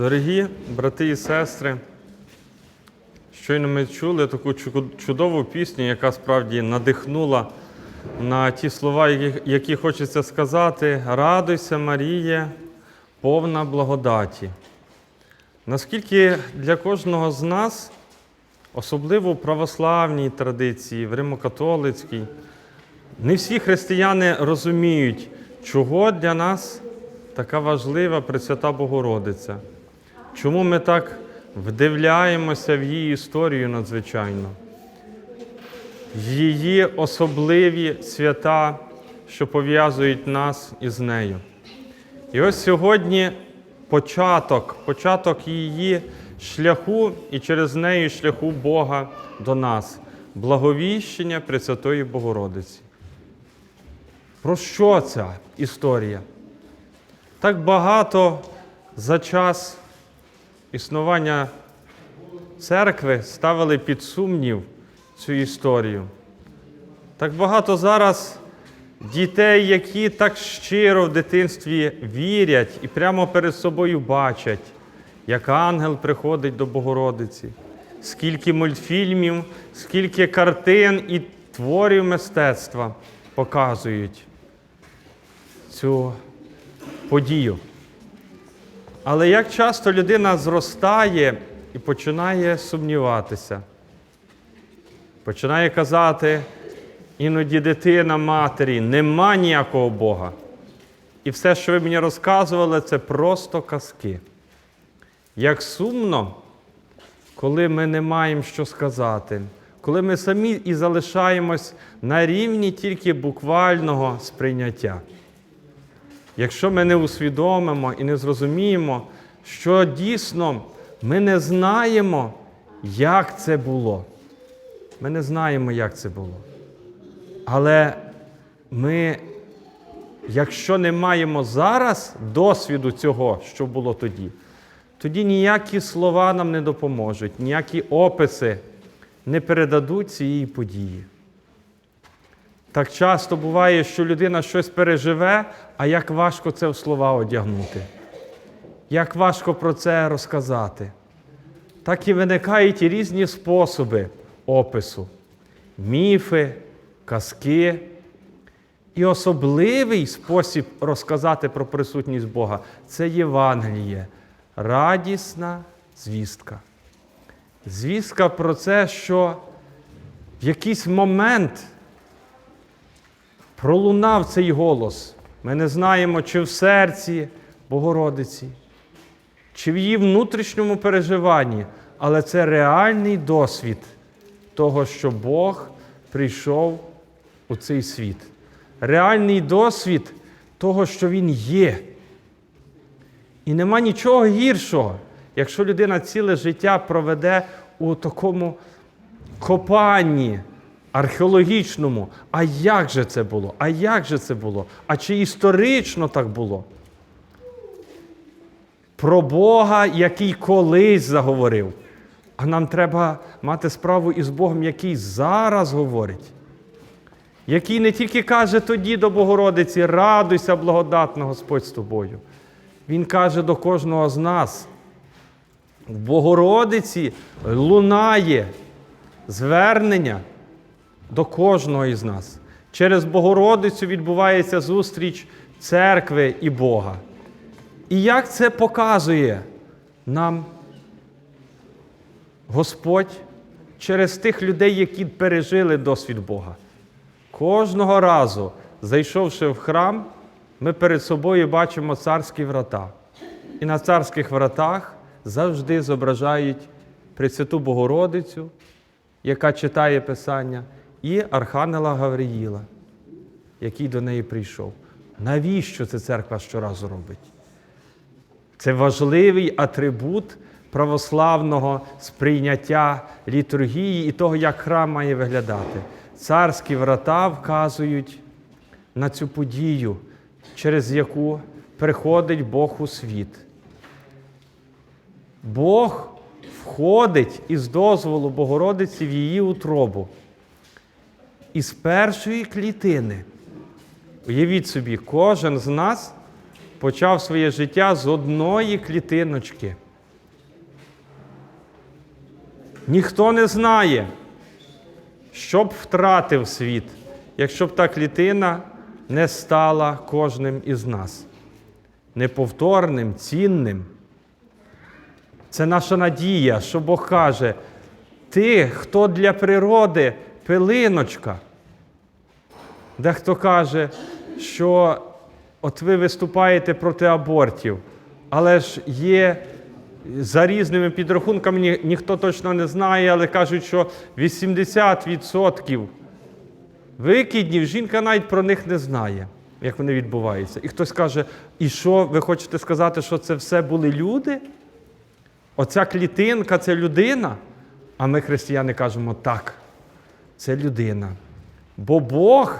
Дорогі брати і сестри, щойно ми чули таку чудову пісню, яка справді надихнула на ті слова, які, хочеться сказати. Радуйся, Маріє, повна благодаті. Наскільки для кожного з нас, особливо в православній традиції, в римокатолицькій, не всі християни розуміють, чого для нас така важлива Пресвята Богородиця. Чому ми так вдивляємося в її історію надзвичайно, її особливі свята, що пов'язують нас із нею. І ось сьогодні початок, початок її шляху і через неї шляху Бога до нас, благовіщення Пресвятої Богородиці. Про що ця історія? Так багато за час існування церкви ставили під сумнів цю історію. Так багато зараз дітей, які так щиро в дитинстві вірять і прямо перед собою бачать, як ангел приходить до Богородиці, скільки мультфільмів, скільки картин і творів мистецтва показують цю подію. Але як часто людина зростає і починає сумніватися, починає казати, іноді дитина матері, нема ніякого Бога. І все, що ви мені розказували, це просто казки. Як сумно, коли ми не маємо що сказати, коли ми самі і залишаємось на рівні тільки буквального сприйняття. Якщо ми не усвідомимо і не зрозуміємо, що дійсно ми не знаємо, як це було. Ми не знаємо, як це було. Але ми, якщо не маємо зараз досвіду цього, що було тоді, тоді ніякі слова нам не допоможуть, ніякі описи не передадуть цієї події. Так часто буває, що людина щось переживе, а як важко це в слова одягнути, як важко про це розказати. Так і виникають різні способи опису, міфи, казки. І особливий спосіб розказати про присутність Бога це Євангеліє, радісна звістка. Звістка про це, що в якийсь момент пролунав цей голос. Ми не знаємо, чи в серці Богородиці, чи в її внутрішньому переживанні, але це реальний досвід того, що Бог прийшов у цей світ. Реальний досвід того, що Він є. І нема нічого гіршого, якщо людина ціле життя проведе у такому копанні археологічному. А як же це було? А як же це було? А чи історично так було? Про Бога, який колись заговорив. А нам треба мати справу із Богом, який зараз говорить. Який не тільки каже тоді до Богородиці, радуйся, благодатна Господь з тобою. Він каже до кожного з нас. В Богородиці лунає звернення до кожного із нас. Через Богородицю відбувається зустріч церкви і Бога. І як це показує нам Господь через тих людей, які пережили досвід Бога. Кожного разу, зайшовши в храм, ми перед собою бачимо царські врата. І на царських вратах завжди зображають Пресвяту Богородицю, яка читає Писання, і Архангела Гавриїла, який до неї прийшов. Навіщо це церква щоразу робить? Це важливий атрибут православного сприйняття літургії і того, як храм має виглядати. Царські врата вказують на цю подію, через яку приходить Бог у світ. Бог входить із дозволу Богородиці в її утробу. Із першої клітини. Уявіть собі, кожен з нас почав своє життя з одної клітиночки. Ніхто не знає, що б втратив світ, якщо б та клітина не стала кожним із нас. Неповторним, цінним. Це наша надія, що Бог каже, ти, хто для природи пилиночка. Дехто каже, що от ви виступаєте проти абортів, але ж є за різними підрахунками, ні- ніхто точно не знає, але кажуть, що 80% викиднів жінка навіть про них не знає, як вони відбуваються. І хтось каже, і що, ви хочете сказати, що це все були люди? Оця клітинка це людина. А ми, християни, кажемо так, це людина. Бо Бог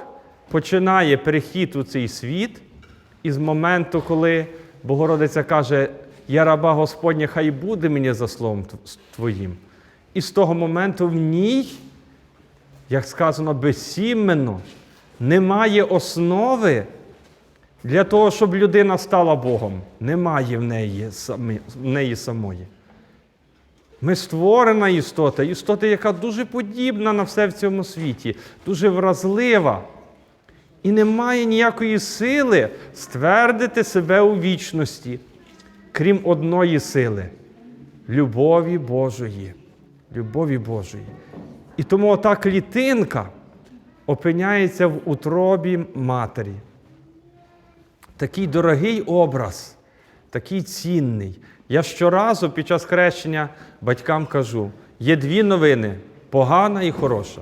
починає перехід у цей світ із моменту, коли Богородиця каже: Я раба Господня, хай буде мені за словом Твоїм. І з того моменту в ній, як сказано, безсіменно, немає основи для того, щоб людина стала Богом. Немає в неї, в неї самої. Ми створена істота, істота, яка дуже подібна на все в цьому світі, дуже вразлива. І немає ніякої сили ствердити себе у вічності, крім одної сили любові Божої. Любові Божої. І тому ота клітинка опиняється в утробі матері. Такий дорогий образ, такий цінний. Я щоразу під час хрещення батькам кажу: є дві новини погана і хороша.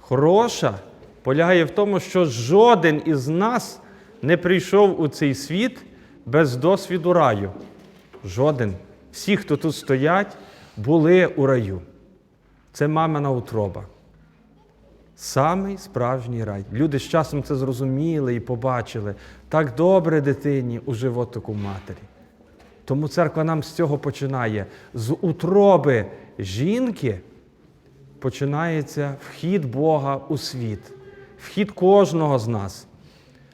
Хороша полягає в тому, що жоден із нас не прийшов у цей світ без досвіду раю. Жоден. Всі, хто тут стоять, були у раю. Це мамина утроба. Самий справжній рай. Люди з часом це зрозуміли і побачили. Так добре дитині у животику матері. Тому церква нам з цього починає. З утроби жінки починається вхід Бога у світ, вхід кожного з нас.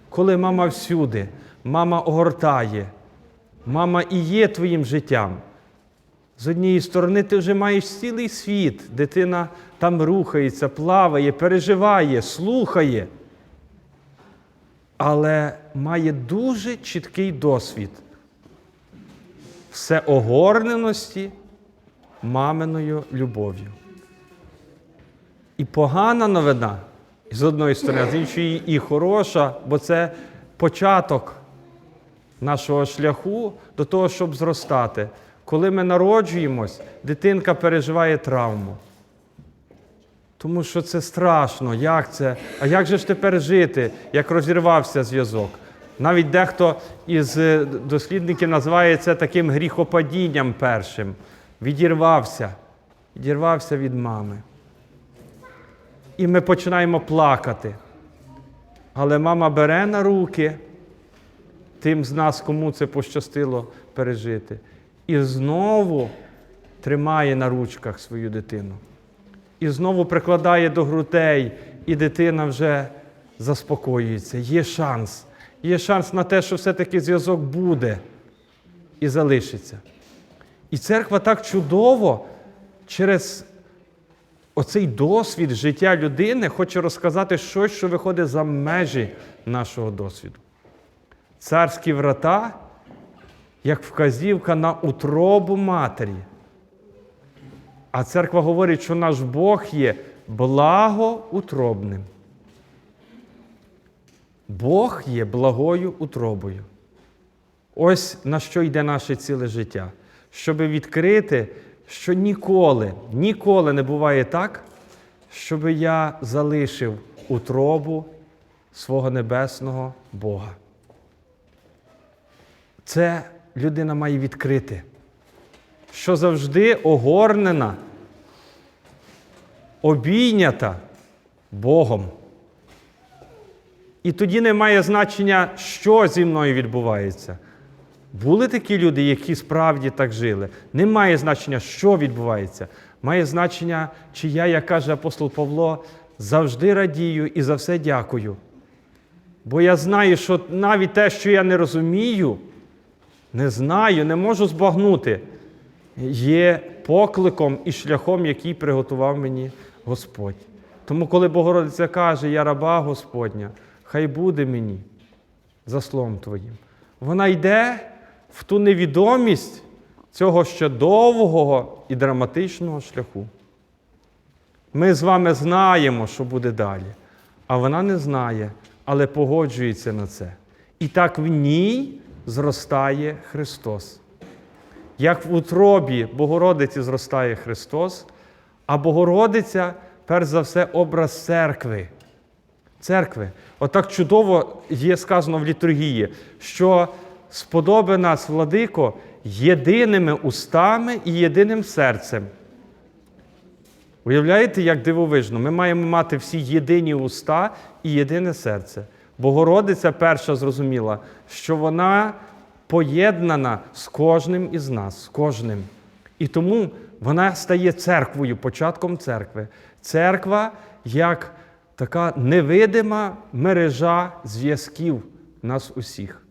Коли мама всюди, мама огортає, мама і є твоїм життям. З однієї сторони, ти вже маєш цілий світ, дитина там рухається, плаває, переживає, слухає, але має дуже чіткий досвід всеогорненості маминою любов'ю. І погана новина, з одної сторони, а з іншої і хороша, бо це початок нашого шляху до того, щоб зростати. Коли ми народжуємось, дитинка переживає травму. Тому що це страшно, як це? А як же ж тепер жити, як розірвався зв'язок? Навіть дехто із е, дослідників називає це таким гріхопадінням першим. Відірвався, відірвався від мами. І ми починаємо плакати. Але мама бере на руки тим з нас, кому це пощастило пережити, і знову тримає на ручках свою дитину. І знову прикладає до грудей, і дитина вже заспокоюється. Є шанс. Є шанс на те, що все-таки зв'язок буде і залишиться. І церква так чудово через оцей досвід життя людини хоче розказати щось, що виходить за межі нашого досвіду. Царські врата, як вказівка на утробу матері. А церква говорить, що наш Бог є благоутробним. Бог є благою утробою. Ось на що йде наше ціле життя. Щоб відкрити, що ніколи, ніколи не буває так, щоб я залишив утробу свого небесного Бога. Це людина має відкрити, що завжди огорнена, обійнята Богом. І тоді не має значення, що зі мною відбувається. Були такі люди, які справді так жили. Не має значення, що відбувається. Має значення, чи я, як каже апостол Павло, завжди радію і за все дякую. Бо я знаю, що навіть те, що я не розумію, не знаю, не можу збагнути, є покликом і шляхом, який приготував мені Господь. Тому, коли Богородиця каже, я раба Господня, хай буде мені за словом Твоїм. Вона йде в ту невідомість цього ще довгого і драматичного шляху. Ми з вами знаємо, що буде далі, а вона не знає, але погоджується на це. І так в ній зростає Христос. Як в утробі Богородиці зростає Христос, а Богородиця, перш за все, образ церкви. Церкви. Отак чудово є сказано в літургії, що сподоби нас, владико, єдиними устами і єдиним серцем. Уявляєте, як дивовижно? Ми маємо мати всі єдині уста і єдине серце. Богородиця перша зрозуміла, що вона поєднана з кожним із нас, з кожним. І тому вона стає церквою, початком церкви. Церква як така невидима мережа зв'язків нас усіх.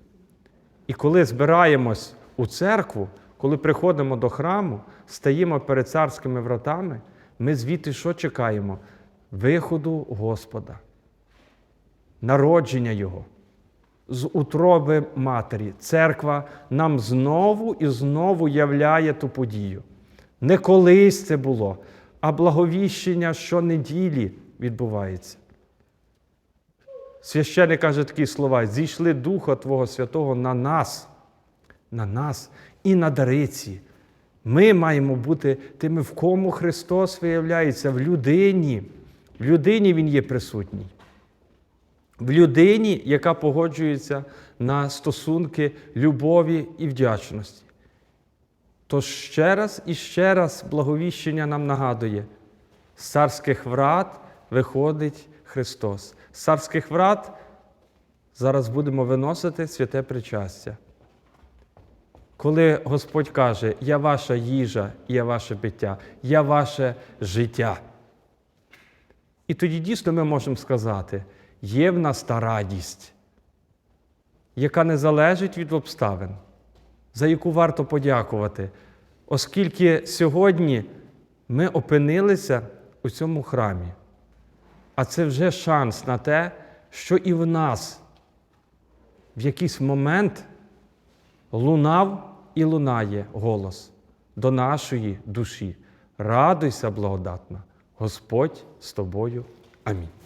І коли збираємось у церкву, коли приходимо до храму, стаємо перед царськими вратами, ми звідти що чекаємо? Виходу Господа, народження Його. З утроби Матері. Церква нам знову і знову являє ту подію. Не колись це було, а благовіщення щонеділі відбувається. Священник каже такі слова: зійшли Духа Твого Святого на нас, на нас і на дариці. Ми маємо бути тими, в кому Христос виявляється, в людині. В людині Він є присутній. В людині, яка погоджується на стосунки любові і вдячності. Тож ще раз і ще раз благовіщення нам нагадує: з царських врат виходить Христос. З царських врат зараз будемо виносити святе причастя. Коли Господь каже, я ваша їжа, я ваше биття, я ваше життя. І тоді дійсно ми можемо сказати, є в нас та радість, яка не залежить від обставин, за яку варто подякувати, оскільки сьогодні ми опинилися у цьому храмі. А це вже шанс на те, що і в нас в якийсь момент лунав і лунає голос до нашої душі. Радуйся, благодатна, Господь з тобою. Амінь.